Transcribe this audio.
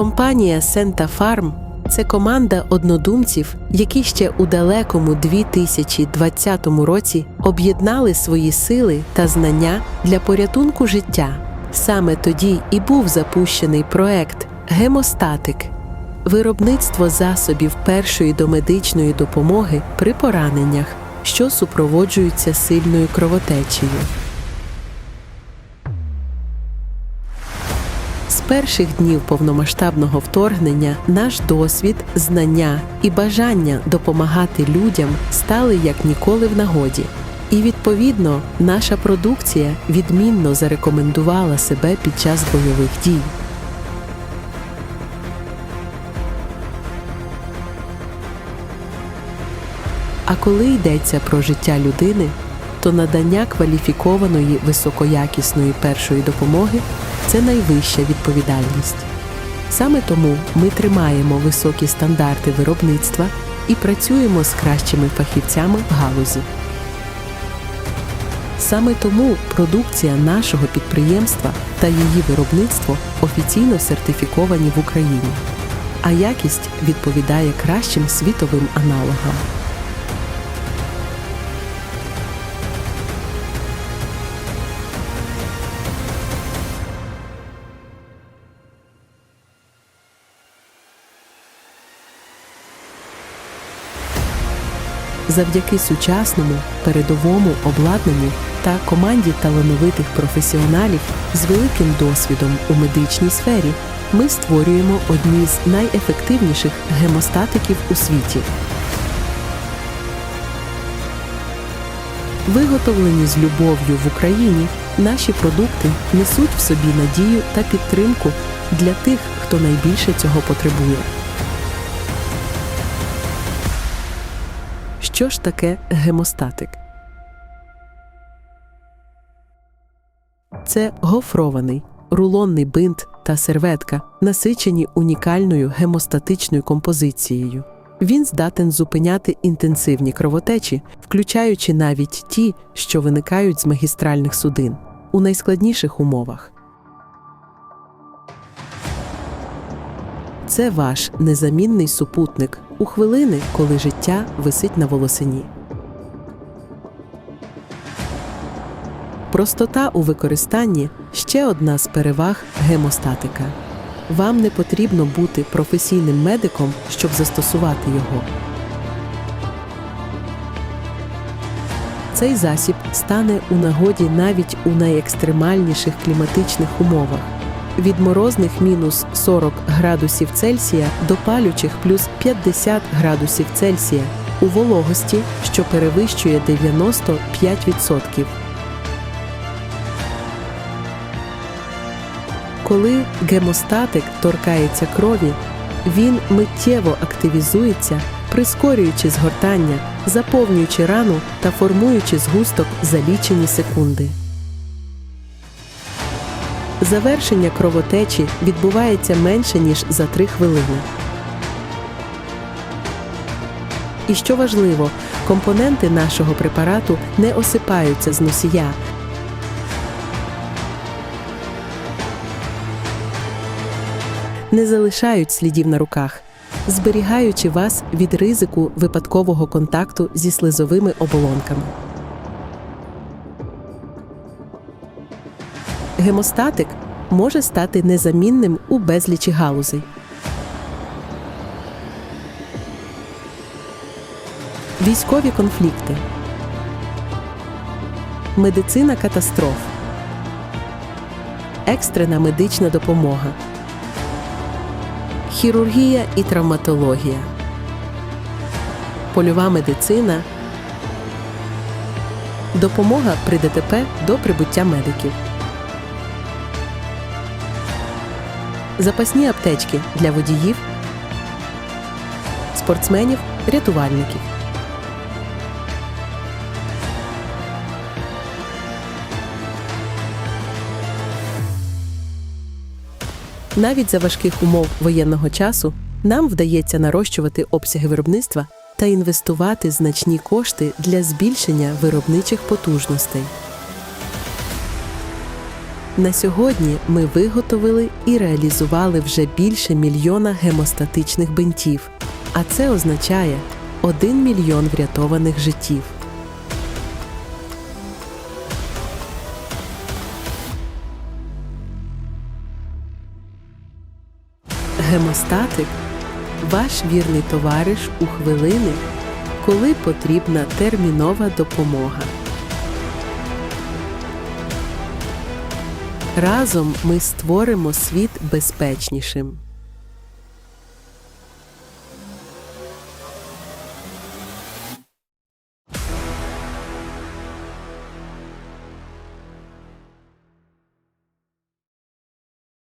Компанія Сента Фарм це команда однодумців, які ще у далекому 2020 році об'єднали свої сили та знання для порятунку життя. Саме тоді і був запущений проект Гемостатик виробництво засобів першої домедичної допомоги при пораненнях, що супроводжуються сильною кровотечею. Перших днів повномасштабного вторгнення наш досвід, знання і бажання допомагати людям стали як ніколи в нагоді. І відповідно наша продукція відмінно зарекомендувала себе під час бойових дій. А коли йдеться про життя людини, то надання кваліфікованої високоякісної першої допомоги це найвища відповідальність. Саме тому ми тримаємо високі стандарти виробництва і працюємо з кращими фахівцями в галузі. Саме тому продукція нашого підприємства та її виробництво офіційно сертифіковані в Україні, а якість відповідає кращим світовим аналогам. Завдяки сучасному передовому обладнанню та команді талановитих професіоналів з великим досвідом у медичній сфері ми створюємо одні з найефективніших гемостатиків у світі. Виготовлені з любов'ю в Україні, наші продукти несуть в собі надію та підтримку для тих, хто найбільше цього потребує. Що ж таке гемостатик? Це гофрований, рулонний бинт та серветка, насичені унікальною гемостатичною композицією. Він здатен зупиняти інтенсивні кровотечі, включаючи навіть ті, що виникають з магістральних судин у найскладніших умовах. Це ваш незамінний супутник у хвилини, коли життя висить на волосині. Простота у використанні ще одна з переваг гемостатика. Вам не потрібно бути професійним медиком, щоб застосувати його. Цей засіб стане у нагоді навіть у найекстремальніших кліматичних умовах від морозних мінус 40 градусів Цельсія до палючих плюс 50 градусів Цельсія у вологості, що перевищує 95%. Коли гемостатик торкається крові, він миттєво активізується, прискорюючи згортання, заповнюючи рану та формуючи згусток за лічені секунди. Завершення кровотечі відбувається менше ніж за 3 хвилини. І що важливо, компоненти нашого препарату не осипаються з носія. Не залишають слідів на руках, зберігаючи вас від ризику випадкового контакту зі слизовими оболонками. Гемостатик може стати незамінним у безлічі галузей. Військові конфлікти, медицина катастроф, екстрена медична допомога, хірургія і травматологія, польова медицина, допомога при ДТП до прибуття медиків. Запасні аптечки для водіїв, спортсменів, рятувальників. Навіть за важких умов воєнного часу нам вдається нарощувати обсяги виробництва та інвестувати значні кошти для збільшення виробничих потужностей. На сьогодні ми виготовили і реалізували вже більше мільйона гемостатичних бинтів, а це означає 1 мільйон врятованих життів. Гемостатик ваш вірний товариш у хвилини, коли потрібна термінова допомога. Разом ми створимо світ безпечнішим.